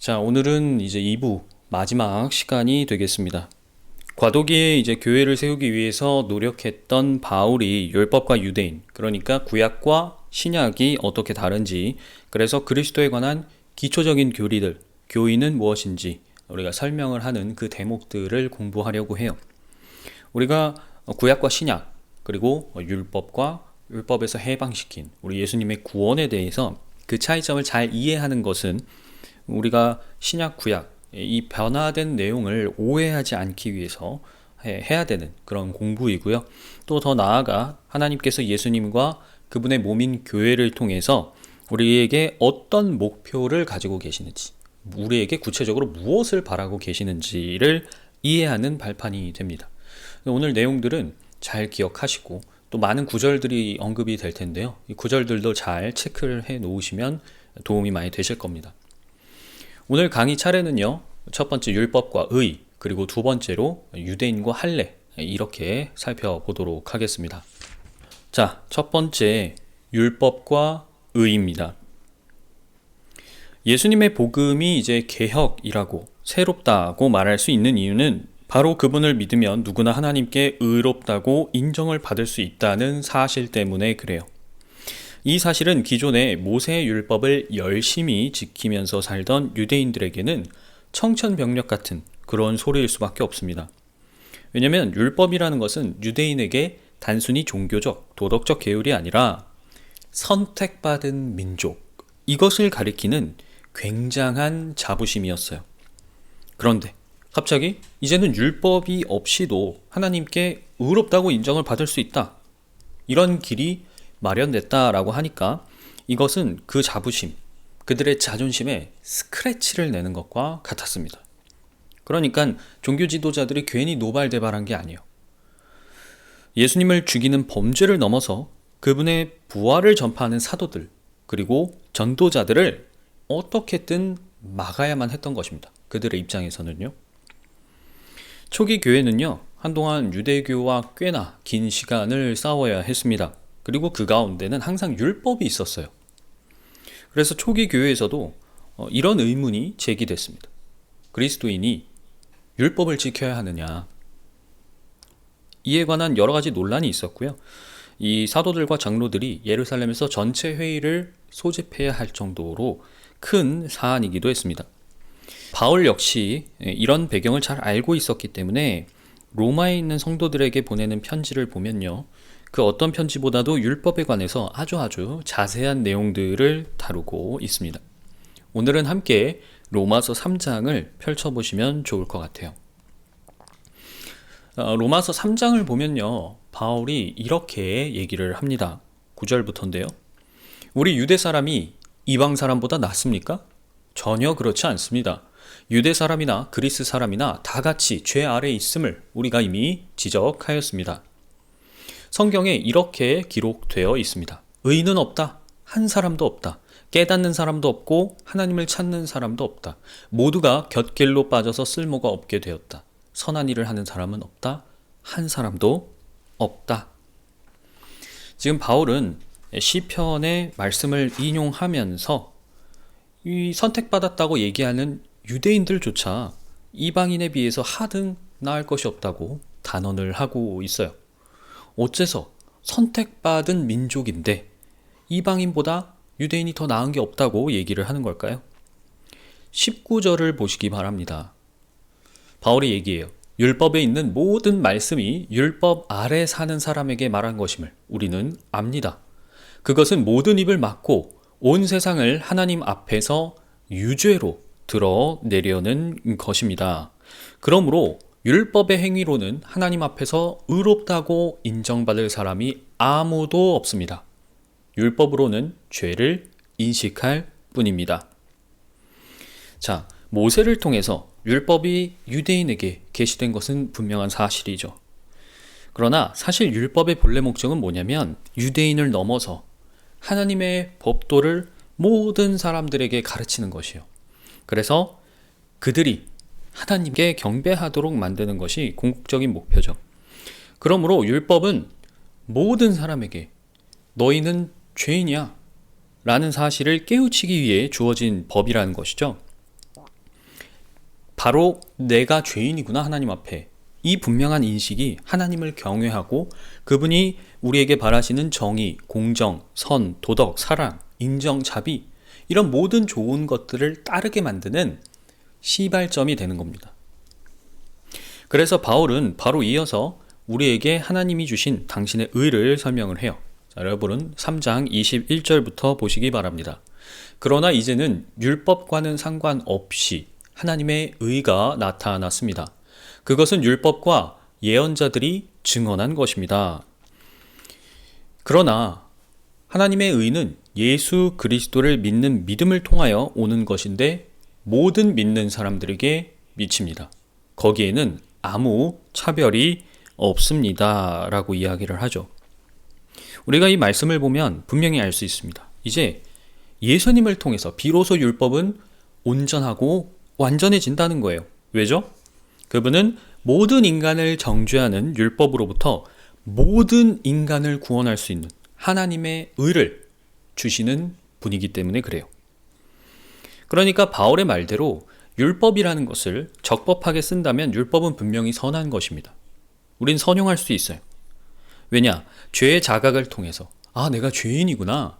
자, 오늘은 이제 2부 마지막 시간이 되겠습니다. 과도기에 이제 교회를 세우기 위해서 노력했던 바울이 율법과 유대인, 그러니까 구약과 신약이 어떻게 다른지, 그래서 그리스도에 관한 기초적인 교리들, 교인은 무엇인지 우리가 설명을 하는 그 대목들을 공부하려고 해요. 우리가 구약과 신약, 그리고 율법과 율법에서 해방시킨 우리 예수님의 구원에 대해서 그 차이점을 잘 이해하는 것은 우리가 신약 구약 이 변화된 내용을 오해하지 않기 위해서 해야 되는 그런 공부이고요. 또 더 나아가 하나님께서 예수님과 그분의 몸인 교회를 통해서 우리에게 어떤 목표를 가지고 계시는지, 우리에게 구체적으로 무엇을 바라고 계시는지를 이해하는 발판이 됩니다. 오늘 내용들은 잘 기억하시고 또 많은 구절들이 언급이 될 텐데요. 이 구절들도 잘 체크를 해 놓으시면 도움이 많이 되실 겁니다. 오늘 강의 차례는요. 첫 번째 율법과 의, 그리고 두 번째로 유대인과 할례 이렇게 살펴보도록 하겠습니다. 자, 첫 번째 율법과 의입니다. 예수님의 복음이 이제 개혁이라고 새롭다고 말할 수 있는 이유는 바로 그분을 믿으면 누구나 하나님께 의롭다고 인정을 받을 수 있다는 사실 때문에 그래요. 이 사실은 기존의 모세 율법을 열심히 지키면서 살던 유대인들에게는 청천벽력 같은 그런 소리일 수밖에 없습니다. 왜냐하면 율법이라는 것은 유대인에게 단순히 종교적, 도덕적 계율이 아니라 선택받은 민족, 이것을 가리키는 굉장한 자부심이었어요. 그런데 갑자기 이제는 율법이 없이도 하나님께 의롭다고 인정을 받을 수 있다. 이런 길이 마련됐다라고 하니까 이것은 그 자부심, 그들의 자존심에 스크래치를 내는 것과 같았습니다. 그러니까 종교 지도자들이 괜히 노발대발한 게 아니에요. 예수님을 죽이는 범죄를 넘어서 그분의 부활을 전파하는 사도들, 그리고 전도자들을 어떻게든 막아야만 했던 것입니다. 그들의 입장에서는요. 초기 교회는요, 한동안 유대교와 꽤나 긴 시간을 싸워야 했습니다. 그리고 그 가운데는 항상 율법이 있었어요. 그래서 초기 교회에서도 어, 이런 의문이 제기됐습니다. 그리스도인이 율법을 지켜야 하느냐. 이에 관한 여러 가지 논란이 있었고요. 이 사도들과 장로들이 예루살렘에서 전체 회의를 소집해야 할 정도로 큰 사안이기도 했습니다. 바울 역시 이런 배경을 잘 알고 있었기 때문에 로마에 있는 성도들에게 보내는 편지를 보면요. 그 어떤 편지보다도 율법에 관해서 아주 아주 자세한 내용들을 다루고 있습니다. 오늘은 함께 로마서 3장을 펼쳐보시면 좋을 것 같아요. 어, 로마서 3장을 보면요. 바울이 이렇게 얘기를 합니다. 9절부터인데요. 우리 유대 사람이 이방 사람보다 낫습니까? 전혀 그렇지 않습니다. 유대 사람이나 그리스 사람이나 다 같이 죄 아래 있음을 우리가 이미 지적하였습니다. 성경에 이렇게 기록되어 있습니다. 의는 없다. 한 사람도 없다. 깨닫는 사람도 없고 하나님을 찾는 사람도 없다. 모두가 곁길로 빠져서 쓸모가 없게 되었다. 선한 일을 하는 사람은 없다. 한 사람도 없다. 지금 바울은 시편의 말씀을 인용하면서 이 선택받았다고 얘기하는 유대인들조차 이방인에 비해서 하등 나을 것이 없다고 단언을 하고 있어요. 어째서 선택받은 민족인데 이방인보다 유대인이 더 나은 게 없다고 얘기를 하는 걸까요? 19절을 보시기 바랍니다. 바울이 얘기해요. 율법에 있는 모든 말씀이 율법 아래 사는 사람에게 말한 것임을 우리는 압니다. 그것은 모든 입을 막고 온 세상을 하나님 앞에서 유죄로 드러내려는 것입니다. 그러므로 율법의 행위로는 하나님 앞에서 의롭다고 인정받을 사람이 아무도 없습니다. 율법으로는 죄를 인식할 뿐입니다. 자, 모세를 통해서 율법이 유대인에게 계시된 것은 분명한 사실이죠. 그러나 사실 율법의 본래 목적은 뭐냐면 유대인을 넘어서 하나님의 법도를 모든 사람들에게 가르치는 것이요. 그래서 그들이 하나님께 경배하도록 만드는 것이 궁극적인 목표죠. 그러므로 율법은 모든 사람에게 너희는 죄인이야 라는 사실을 깨우치기 위해 주어진 법이라는 것이죠. 바로 내가 죄인이구나 하나님 앞에 이 분명한 인식이 하나님을 경외하고 그분이 우리에게 바라시는 정의, 공정, 선, 도덕, 사랑, 인정, 자비 이런 모든 좋은 것들을 따르게 만드는 시발점이 되는 겁니다. 그래서 바울은 바로 이어서 우리에게 하나님이 주신 당신의 의를 설명을 해요. 자, 여러분은 3장 21절부터 보시기 바랍니다. 그러나 이제는 율법과는 상관없이 하나님의 의가 나타났습니다. 그것은 율법과 예언자들이 증언한 것입니다. 그러나 하나님의 의는 예수 그리스도를 믿는 믿음을 통하여 오는 것인데 모든 믿는 사람들에게 미칩니다. 거기에는 아무 차별이 없습니다. 라고 이야기를 하죠. 우리가 이 말씀을 보면 분명히 알 수 있습니다. 이제 예수님을 통해서 비로소 율법은 온전하고 완전해진다는 거예요. 왜죠? 그분은 모든 인간을 정죄하는 율법으로부터 모든 인간을 구원할 수 있는 하나님의 의를 주시는 분이기 때문에 그래요. 그러니까 바울의 말대로 율법이라는 것을 적법하게 쓴다면 율법은 분명히 선한 것입니다. 우린 선용할 수 있어요. 왜냐? 죄의 자각을 통해서 아, 내가 죄인이구나.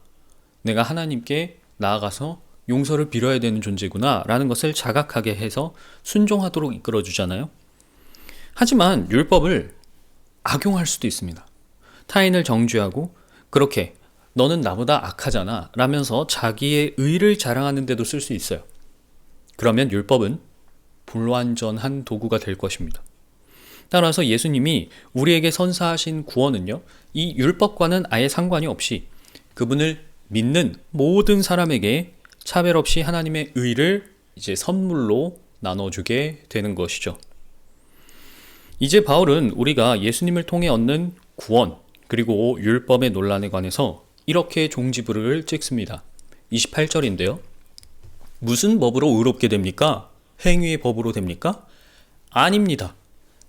내가 하나님께 나아가서 용서를 빌어야 되는 존재구나 라는 것을 자각하게 해서 순종하도록 이끌어 주잖아요. 하지만 율법을 악용할 수도 있습니다. 타인을 정죄하고 그렇게 너는 나보다 악하잖아 라면서 자기의 의를 자랑하는 데도 쓸 수 있어요. 그러면 율법은 불완전한 도구가 될 것입니다. 따라서 예수님이 우리에게 선사하신 구원은요, 이 율법과는 아예 상관이 없이 그분을 믿는 모든 사람에게 차별 없이 하나님의 의를 이제 선물로 나눠주게 되는 것이죠. 이제 바울은 우리가 예수님을 통해 얻는 구원, 그리고 율법의 논란에 관해서 이렇게 종지부를 찍습니다. 28절인데요. 무슨 법으로 의롭게 됩니까? 행위의 법으로 됩니까? 아닙니다.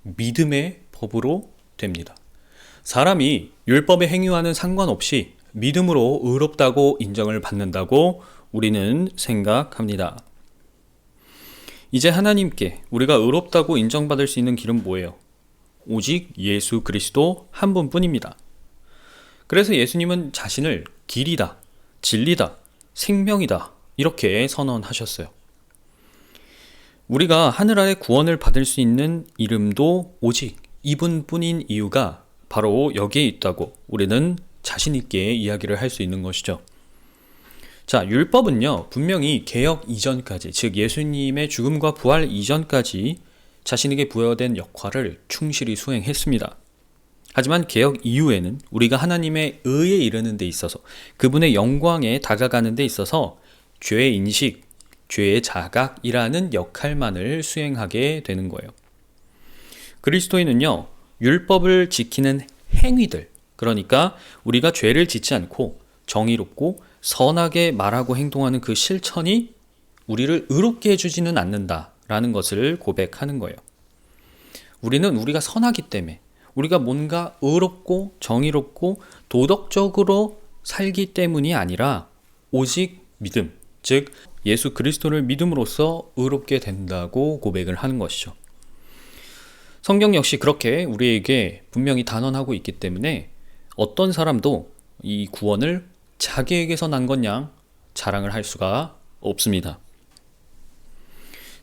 믿음의 법으로 됩니다. 사람이 율법의 행위와는 상관없이 믿음으로 의롭다고 인정을 받는다고 우리는 생각합니다. 이제 하나님께 우리가 의롭다고 인정받을 수 있는 길은 뭐예요? 오직 예수 그리스도 한 분뿐입니다. 그래서 예수님은 자신을 길이다, 진리다, 생명이다 이렇게 선언하셨어요. 우리가 하늘 아래 구원을 받을 수 있는 이름도 오직 이분뿐인 이유가 바로 여기에 있다고 우리는 자신 있게 이야기를 할 수 있는 것이죠. 자, 율법은요, 분명히 개혁 이전까지, 즉 예수님의 죽음과 부활 이전까지 자신에게 부여된 역할을 충실히 수행했습니다. 하지만 개혁 이후에는 우리가 하나님의 의에 이르는 데 있어서 그분의 영광에 다가가는 데 있어서 죄의 인식, 죄의 자각이라는 역할만을 수행하게 되는 거예요. 그리스도인은요, 율법을 지키는 행위들, 그러니까 우리가 죄를 짓지 않고 정의롭고 선하게 말하고 행동하는 그 실천이 우리를 의롭게 해주지는 않는다라는 것을 고백하는 거예요. 우리는 우리가 선하기 때문에 우리가 뭔가 의롭고 정의롭고 도덕적으로 살기 때문이 아니라 오직 믿음, 즉 예수 그리스도를 믿음으로써 의롭게 된다고 고백을 하는 것이죠. 성경 역시 그렇게 우리에게 분명히 단언하고 있기 때문에 어떤 사람도 이 구원을 자기에게서 난 것냥 자랑을 할 수가 없습니다.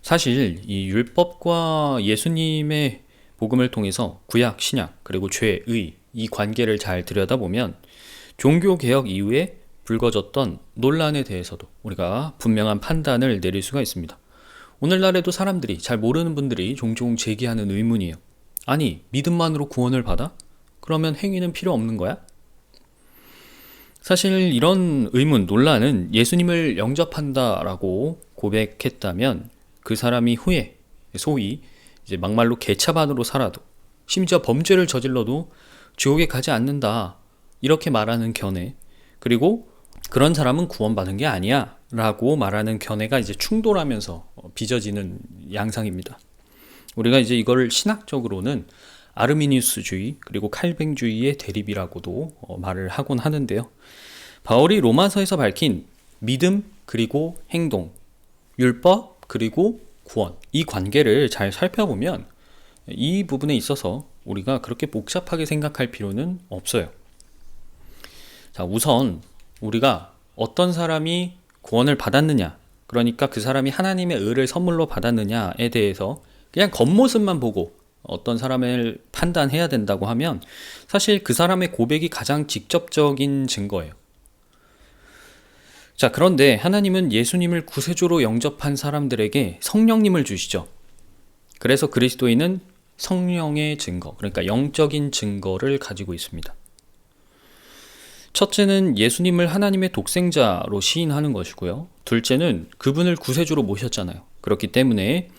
사실 이 율법과 예수님의 복음을 통해서 구약, 신약, 그리고 죄, 의, 이 관계를 잘 들여다보면 종교 개혁 이후에 불거졌던 논란에 대해서도 우리가 분명한 판단을 내릴 수가 있습니다. 오늘날에도 사람들이 잘 모르는 분들이 종종 제기하는 의문이에요. 아니, 믿음만으로 구원을 받아? 그러면 행위는 필요 없는 거야? 사실 이런 의문, 논란은 예수님을 영접한다라고 고백했다면 그 사람이 후에 소위 이제 막말로 개차반으로 살아도 심지어 범죄를 저질러도 지옥에 가지 않는다. 이렇게 말하는 견해. 그리고 그런 사람은 구원받은 게 아니야. 라고 말하는 견해가 이제 충돌하면서 빚어지는 양상입니다. 우리가 이제 이걸 신학적으로는 아르미니우스주의 그리고 칼뱅주의의 대립이라고도 어, 말을 하곤 하는데요. 바울이 로마서에서 밝힌 믿음 그리고 행동, 율법 그리고 구원, 이 관계를 잘 살펴보면 이 부분에 있어서 우리가 그렇게 복잡하게 생각할 필요는 없어요. 자, 우선 우리가 어떤 사람이 구원을 받았느냐, 그러니까 그 사람이 하나님의 의를 선물로 받았느냐에 대해서 그냥 겉모습만 보고 어떤 사람을 판단해야 된다고 하면 사실 그 사람의 고백이 가장 직접적인 증거예요. 자, 그런데 하나님은 예수님을 구세주로 영접한 사람들에게 성령님을 주시죠. 그래서 그리스도인은 성령의 증거, 그러니까 영적인 증거를 가지고 있습니다. 첫째는 예수님을 하나님의 독생자로 시인하는 것이고요. 둘째는 그분을 구세주로 모셨잖아요. 그렇기 때문에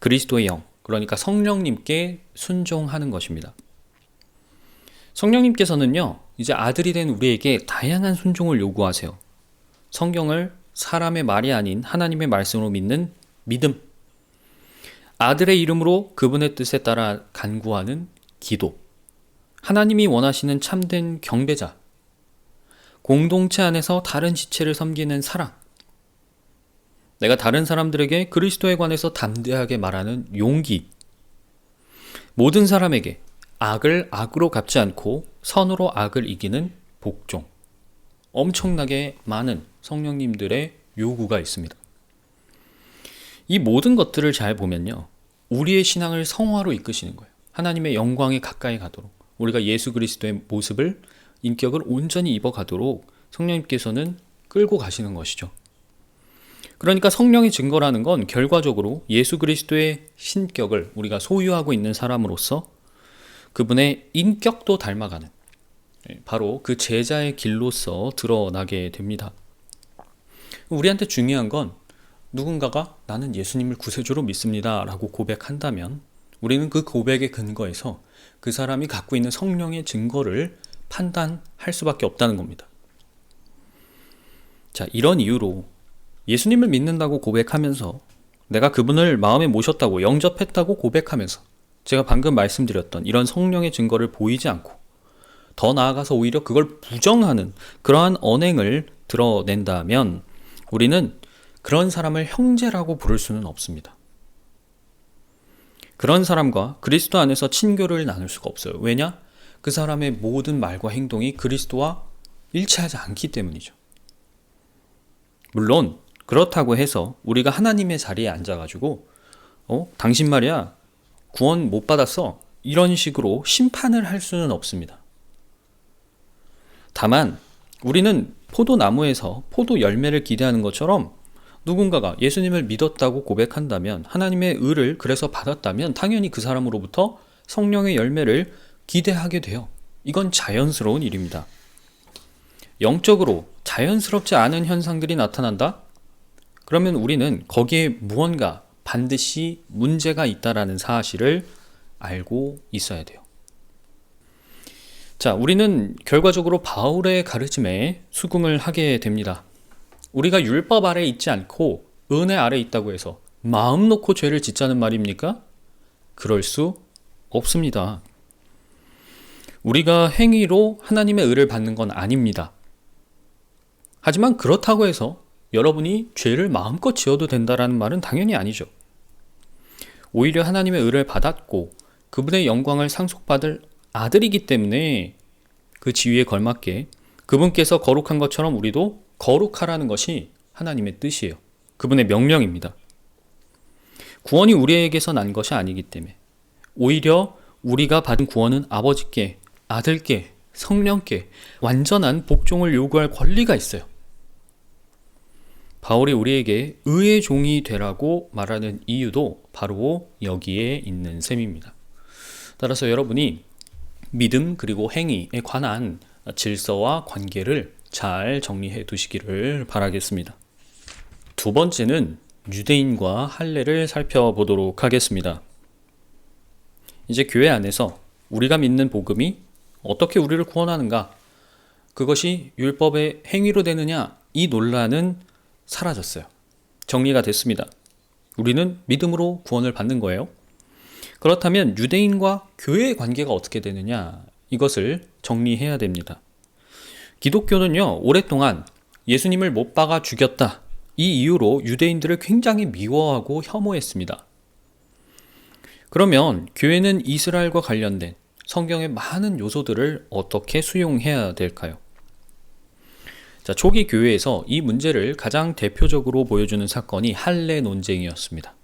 그리스도의 영, 그러니까 성령님께 순종하는 것입니다. 성령님께서는요, 이제 아들이 된 우리에게 다양한 순종을 요구하세요. 성경을 사람의 말이 아닌 하나님의 말씀으로 믿는 믿음. 아들의 이름으로 그분의 뜻에 따라 간구하는 기도. 하나님이 원하시는 참된 경배자. 공동체 안에서 다른 지체를 섬기는 사랑. 내가 다른 사람들에게 그리스도에 관해서 담대하게 말하는 용기. 모든 사람에게 악을 악으로 갚지 않고 선으로 악을 이기는 복종. 엄청나게 많은 성령님들의 요구가 있습니다. 이 모든 것들을 잘 보면요. 우리의 신앙을 성화로 이끄시는 거예요. 하나님의 영광에 가까이 가도록. 우리가 예수 그리스도의 모습을, 인격을 온전히 입어가도록 성령님께서는 끌고 가시는 것이죠. 그러니까 성령의 증거라는 건 결과적으로 예수 그리스도의 신격을 우리가 소유하고 있는 사람으로서 그분의 인격도 닮아가는 예, 바로 그 제자의 길로서 드러나게 됩니다. 우리한테 중요한 건 누군가가 나는 예수님을 구세주로 믿습니다 라고 고백한다면 우리는 그 고백의 근거에서 그 사람이 갖고 있는 성령의 증거를 판단할 수밖에 없다는 겁니다. 자, 이런 이유로 예수님을 믿는다고 고백하면서 내가 그분을 마음에 모셨다고 영접했다고 고백하면서 제가 방금 말씀드렸던 이런 성령의 증거를 보이지 않고 더 나아가서 오히려 그걸 부정하는 그러한 언행을 드러낸다면 우리는 그런 사람을 형제라고 부를 수는 없습니다. 그런 사람과 그리스도 안에서 친교를 나눌 수가 없어요. 왜냐? 그 사람의 모든 말과 행동이 그리스도와 일치하지 않기 때문이죠. 물론 그렇다고 해서 우리가 하나님의 자리에 앉아가지고 어 당신 말이야 구원 못 받았어 이런 식으로 심판을 할 수는 없습니다. 다만 우리는 포도나무에서 포도 열매를 기대하는 것처럼 누군가가 예수님을 믿었다고 고백한다면 하나님의 의를 그래서 받았다면 당연히 그 사람으로부터 성령의 열매를 기대하게 돼요. 이건 자연스러운 일입니다. 영적으로 자연스럽지 않은 현상들이 나타난다? 그러면 우리는 거기에 무언가 반드시 문제가 있다라는 사실을 알고 있어야 돼요. 자, 우리는 결과적으로 바울의 가르침에 수긍을 하게 됩니다. 우리가 율법 아래 있지 않고 은혜 아래 있다고 해서 마음 놓고 죄를 짓자는 말입니까? 그럴 수 없습니다. 우리가 행위로 하나님의 의를 받는 건 아닙니다. 하지만 그렇다고 해서 여러분이 죄를 마음껏 지어도 된다라는 말은 당연히 아니죠. 오히려 하나님의 의를 받았고 그분의 영광을 상속받을 아들이기 때문에 그 지위에 걸맞게 그분께서 거룩한 것처럼 우리도 거룩하라는 것이 하나님의 뜻이에요. 그분의 명령입니다. 구원이 우리에게서 난 것이 아니기 때문에 오히려 우리가 받은 구원은 아버지께, 아들께, 성령께 완전한 복종을 요구할 권리가 있어요. 바울이 우리에게 의의 종이 되라고 말하는 이유도 바로 여기에 있는 셈입니다. 따라서 여러분이 믿음 그리고 행위에 관한 질서와 관계를 잘 정리해 두시기를 바라겠습니다. 두 번째는 유대인과 할례를 살펴보도록 하겠습니다. 이제 교회 안에서 우리가 믿는 복음이 어떻게 우리를 구원하는가? 그것이 율법의 행위로 되느냐? 이 논란은 사라졌어요. 정리가 됐습니다. 우리는 믿음으로 구원을 받는 거예요. 그렇다면 유대인과 교회의 관계가 어떻게 되느냐? 이것을 정리해야 됩니다. 기독교는요, 오랫동안 예수님을 못 박아 죽였다. 이 이유로 유대인들을 굉장히 미워하고 혐오했습니다. 그러면 교회는 이스라엘과 관련된 성경의 많은 요소들을 어떻게 수용해야 될까요? 자, 초기 교회에서 이 문제를 가장 대표적으로 보여주는 사건이 할례 논쟁이었습니다.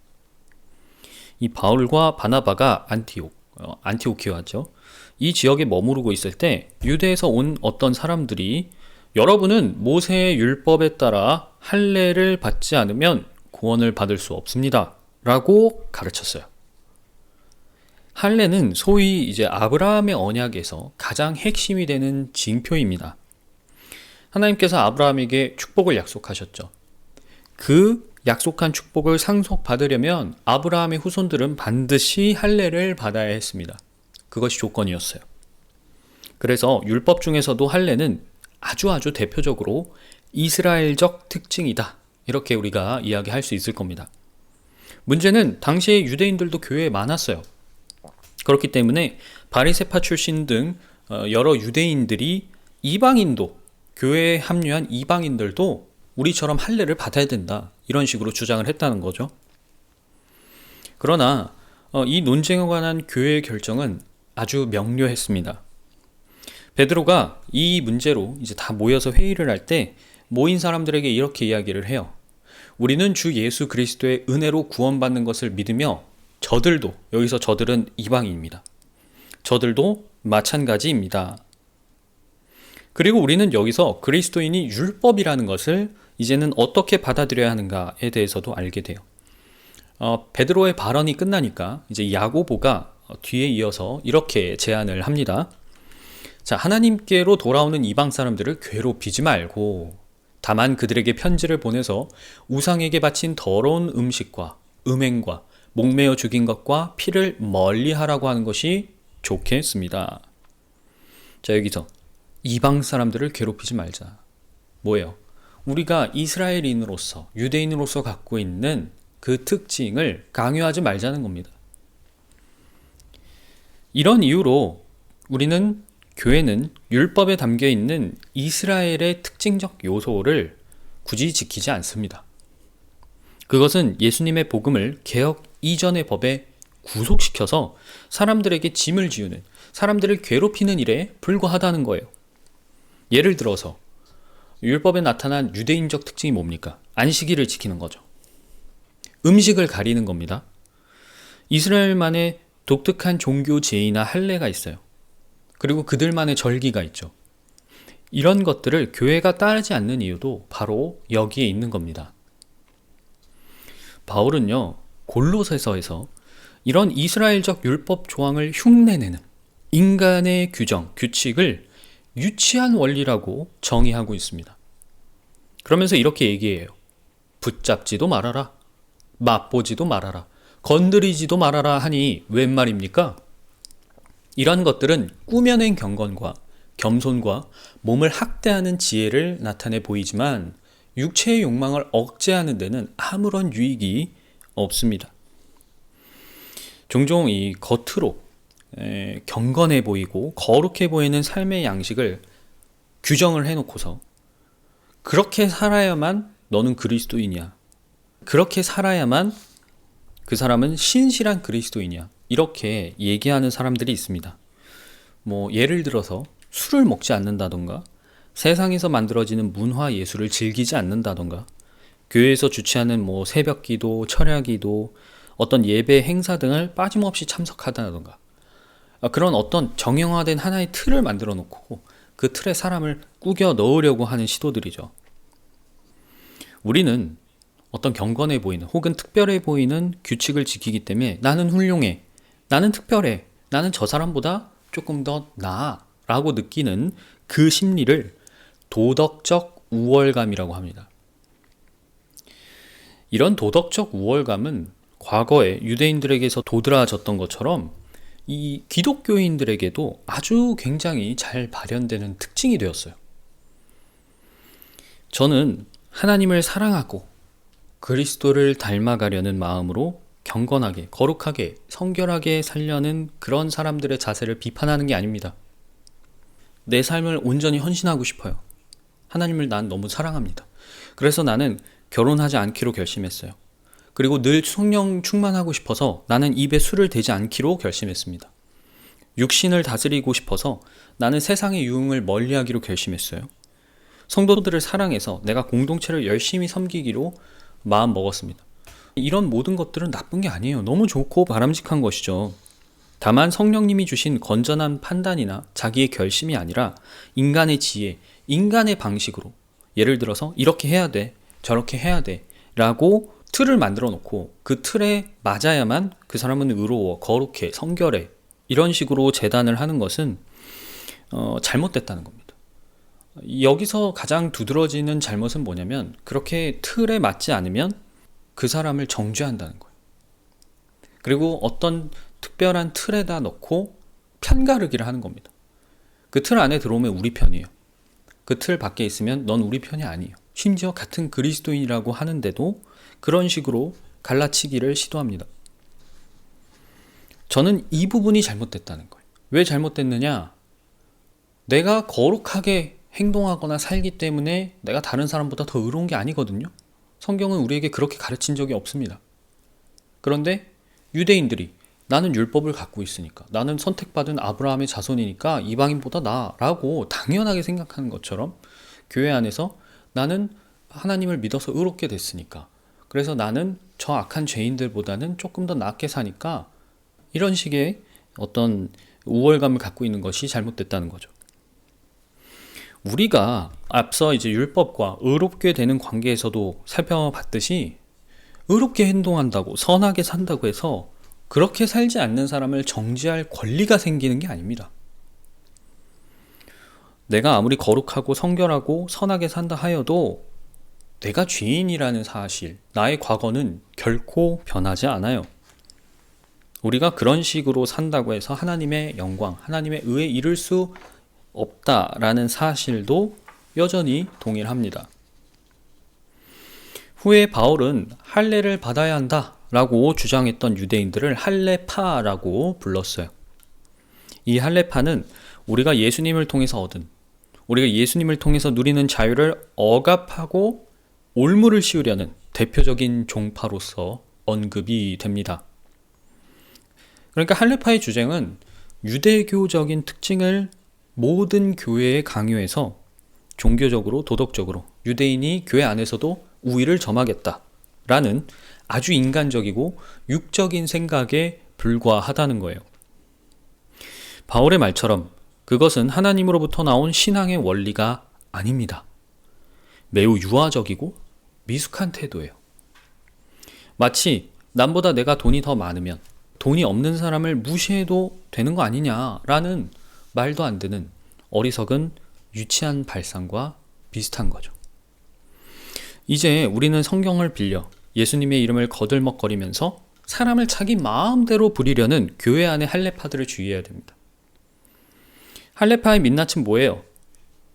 이 바울과 바나바가 안티옥, 어, 안티오키아죠. 이 지역에 머무르고 있을 때 유대에서 온 어떤 사람들이 여러분은 모세의 율법에 따라 할례를 받지 않으면 구원을 받을 수 없습니다. 라고 가르쳤어요. 할례는 소위 이제 아브라함의 언약에서 가장 핵심이 되는 징표입니다. 하나님께서 아브라함에게 축복을 약속하셨죠. 그 약속한 축복을 상속받으려면 아브라함의 후손들은 반드시 할례를 받아야 했습니다. 그것이 조건이었어요. 그래서 율법 중에서도 할례는 아주 아주 대표적으로 이스라엘적 특징이다. 이렇게 우리가 이야기할 수 있을 겁니다. 문제는 당시에 유대인들도 교회에 많았어요. 그렇기 때문에 바리세파 출신 등 어, 여러 유대인들이 이방인도 교회에 합류한 이방인들도 우리처럼 할례를 받아야 된다. 이런 식으로 주장을 했다는 거죠. 그러나 어, 이 논쟁에 관한 교회의 결정은 아주 명료했습니다. 베드로가 이 문제로 이제 다 모여서 회의를 할 때 모인 사람들에게 이렇게 이야기를 해요. 우리는 주 예수 그리스도의 은혜로 구원받는 것을 믿으며 저들도 여기서 저들은 이방인입니다. 저들도 마찬가지입니다. 그리고 우리는 여기서 그리스도인이 율법이라는 것을 이제는 어떻게 받아들여야 하는가에 대해서도 알게 돼요. 어, 베드로의 발언이 끝나니까 이제 야고보가 뒤에 이어서 이렇게 제안을 합니다. 자, 하나님께로 돌아오는 이방 사람들을 괴롭히지 말고 다만 그들에게 편지를 보내서 우상에게 바친 더러운 음식과 음행과 목매어 죽인 것과 피를 멀리 하라고 하는 것이 좋겠습니다. 자, 여기서 이방 사람들을 괴롭히지 말자. 뭐예요? 우리가 이스라엘인으로서, 유대인으로서 갖고 있는 그 특징을 강요하지 말자는 겁니다. 이런 이유로 우리는 교회는 율법에 담겨 있는 이스라엘의 특징적 요소를 굳이 지키지 않습니다. 그것은 예수님의 복음을 개혁 이전의 법에 구속시켜서 사람들에게 짐을 지우는, 사람들을 괴롭히는 일에 불과하다는 거예요. 예를 들어서 율법에 나타난 유대인적 특징이 뭡니까? 안식일을 지키는 거죠. 음식을 가리는 겁니다. 이스라엘만의 독특한 종교 제의나 할례가 있어요. 그리고 그들만의 절기가 있죠. 이런 것들을 교회가 따르지 않는 이유도 바로 여기에 있는 겁니다. 바울은요, 골로새서에서 이런 이스라엘적 율법 조항을 흉내내는 인간의 규정, 규칙을 유치한 원리라고 정의하고 있습니다. 그러면서 이렇게 얘기해요. 붙잡지도 말아라. 맛보지도 말아라. 건드리지도 말아라 하니 웬 말입니까? 이런 것들은 꾸며낸 경건과 겸손과 몸을 학대하는 지혜를 나타내 보이지만 육체의 욕망을 억제하는 데는 아무런 유익이 없습니다. 종종 이 겉으로 경건해 보이고 거룩해 보이는 삶의 양식을 규정을 해놓고서 그렇게 살아야만 너는 그리스도이냐. 그렇게 살아야만 그 사람은 신실한 그리스도이냐. 이렇게 얘기하는 사람들이 있습니다. 뭐 예를 들어서 술을 먹지 않는다던가 세상에서 만들어지는 문화 예술을 즐기지 않는다던가 교회에서 주최하는 뭐 새벽 기도, 철야 기도, 어떤 예배 행사 등을 빠짐없이 참석하다던가 아, 그런 어떤 정형화된 하나의 틀을 만들어 놓고 그 틀에 사람을 꾸겨 넣으려고 하는 시도들이죠. 우리는 어떤 경건해 보이는 혹은 특별해 보이는 규칙을 지키기 때문에 나는 훌륭해. 나는 특별해. 나는 저 사람보다 조금 더 나아. 라고 느끼는 그 심리를 도덕적 우월감이라고 합니다. 이런 도덕적 우월감은 과거에 유대인들에게서 도드라졌던 것처럼 이 기독교인들에게도 아주 굉장히 잘 발현되는 특징이 되었어요. 저는 하나님을 사랑하고 그리스도를 닮아가려는 마음으로 경건하게, 거룩하게, 성결하게 살려는 그런 사람들의 자세를 비판하는 게 아닙니다. 내 삶을 온전히 헌신하고 싶어요. 하나님을 난 너무 사랑합니다. 그래서 나는 결혼하지 않기로 결심했어요. 그리고 늘 성령 충만하고 싶어서 나는 입에 술을 대지 않기로 결심했습니다. 육신을 다스리고 싶어서 나는 세상의 유흥을 멀리하기로 결심했어요. 성도들을 사랑해서 내가 공동체를 열심히 섬기기로 마음 먹었습니다. 이런 모든 것들은 나쁜 게 아니에요. 너무 좋고 바람직한 것이죠. 다만 성령님이 주신 건전한 판단이나 자기의 결심이 아니라 인간의 지혜, 인간의 방식으로 예를 들어서 이렇게 해야 돼, 저렇게 해야 돼 라고 틀을 만들어 놓고 그 틀에 맞아야만 그 사람은 의로워, 거룩해, 성결해 이런 식으로 재단을 하는 것은 어, 잘못됐다는 겁니다. 여기서 가장 두드러지는 잘못은 뭐냐면 그렇게 틀에 맞지 않으면 그 사람을 정죄한다는 거예요. 그리고 어떤 특별한 틀에다 넣고 편가르기를 하는 겁니다. 그 틀 안에 들어오면 우리 편이에요. 그 틀 밖에 있으면 넌 우리 편이 아니에요. 심지어 같은 그리스도인이라고 하는데도 그런 식으로 갈라치기를 시도합니다. 저는 이 부분이 잘못됐다는 거예요. 왜 잘못됐느냐? 내가 거룩하게 행동하거나 살기 때문에 내가 다른 사람보다 더 의로운 게 아니거든요. 성경은 우리에게 그렇게 가르친 적이 없습니다. 그런데 유대인들이 나는 율법을 갖고 있으니까 나는 선택받은 아브라함의 자손이니까 이방인보다 나라고 당연하게 생각하는 것처럼 교회 안에서 나는 하나님을 믿어서 의롭게 됐으니까 그래서 나는 저 악한 죄인들보다는 조금 더 낫게 사니까 이런 식의 어떤 우월감을 갖고 있는 것이 잘못됐다는 거죠. 우리가 앞서 이제 율법과 의롭게 되는 관계에서도 살펴봤듯이 의롭게 행동한다고 선하게 산다고 해서 그렇게 살지 않는 사람을 정지할 권리가 생기는 게 아닙니다. 내가 아무리 거룩하고 성결하고 선하게 산다 하여도 내가 죄인이라는 사실, 나의 과거는 결코 변하지 않아요. 우리가 그런 식으로 산다고 해서 하나님의 영광, 하나님의 의에 이를 수 없다라는 사실도 여전히 동일합니다. 후에 바울은 할례를 받아야 한다라고 주장했던 유대인들을 할례파라고 불렀어요. 이 할례파는 우리가 예수님을 통해서 얻은 우리가 예수님을 통해서 누리는 자유를 억압하고 올무를 씌우려는 대표적인 종파로서 언급이 됩니다. 그러니까 할례파의 주장은 유대교적인 특징을 모든 교회에 강요해서 종교적으로 도덕적으로 유대인이 교회 안에서도 우위를 점하겠다라는 아주 인간적이고 육적인 생각에 불과하다는 거예요. 바울의 말처럼 그것은 하나님으로부터 나온 신앙의 원리가 아닙니다. 매우 유아적이고 미숙한 태도예요. 마치 남보다 내가 돈이 더 많으면 돈이 없는 사람을 무시해도 되는 거 아니냐라는 말도 안 되는 어리석은 유치한 발상과 비슷한 거죠. 이제 우리는 성경을 빌려 예수님의 이름을 거들먹거리면서 사람을 자기 마음대로 부리려는 교회 안의 할례파들을 주의해야 됩니다. 할례파의 민낯은 뭐예요?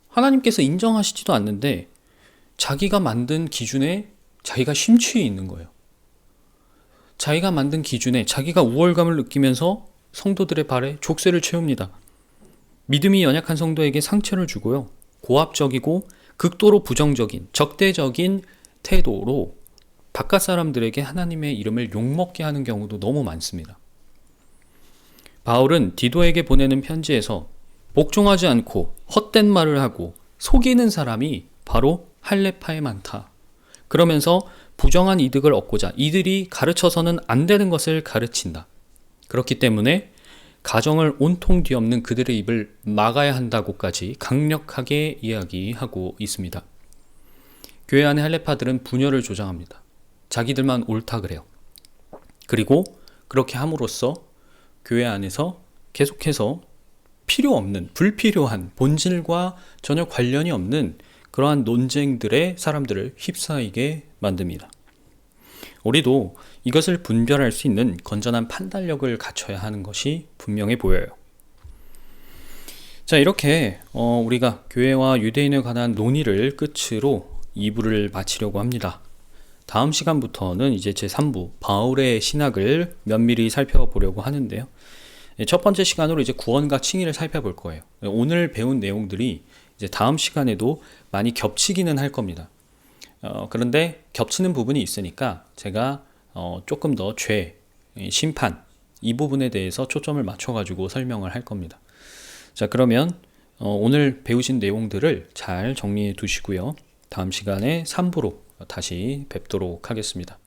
하나님께서 인정하시지도 않는데 자기가 만든 기준에 자기가 심취해 있는 거예요. 자기가 만든 기준에 자기가 우월감을 느끼면서 성도들의 발에 족쇄를 채웁니다. 믿음이 연약한 성도에게 상처를 주고요. 고압적이고 극도로 부정적인 적대적인 태도로 바깥 사람들에게 하나님의 이름을 욕먹게 하는 경우도 너무 많습니다. 바울은 디도에게 보내는 편지에서 복종하지 않고 헛된 말을 하고 속이는 사람이 바로 할례파에 많다. 그러면서 부정한 이득을 얻고자 이들이 가르쳐서는 안 되는 것을 가르친다. 그렇기 때문에 가정을 온통 뒤엎는 그들의 입을 막아야 한다고까지 강력하게 이야기하고 있습니다. 교회 안의 할례파들은 분열을 조장합니다. 자기들만 옳다 그래요. 그리고 그렇게 함으로써 교회 안에서 계속해서 필요 없는, 불필요한, 본질과 전혀 관련이 없는 그러한 논쟁들의 사람들을 휩싸이게 만듭니다. 우리도 이것을 분별할 수 있는 건전한 판단력을 갖춰야 하는 것이 분명해 보여요. 자, 이렇게 어, 우리가 교회와 유대인에 관한 논의를 끝으로 2부를 마치려고 합니다. 다음 시간부터는 이제 제 3부 바울의 신학을 면밀히 살펴보려고 하는데요. 예, 첫 번째 시간으로 이제 구원과 칭의를 살펴볼 거예요. 오늘 배운 내용들이 이제 다음 시간에도 많이 겹치기는 할 겁니다. 어, 그런데 겹치는 부분이 있으니까 제가 어, 조금 더 죄, 이 심판 이 부분에 대해서 초점을 맞춰가지고 설명을 할 겁니다. 자, 그러면 어, 오늘 배우신 내용들을 잘 정리해 두시고요. 다음 시간에 3부로 다시 뵙도록 하겠습니다.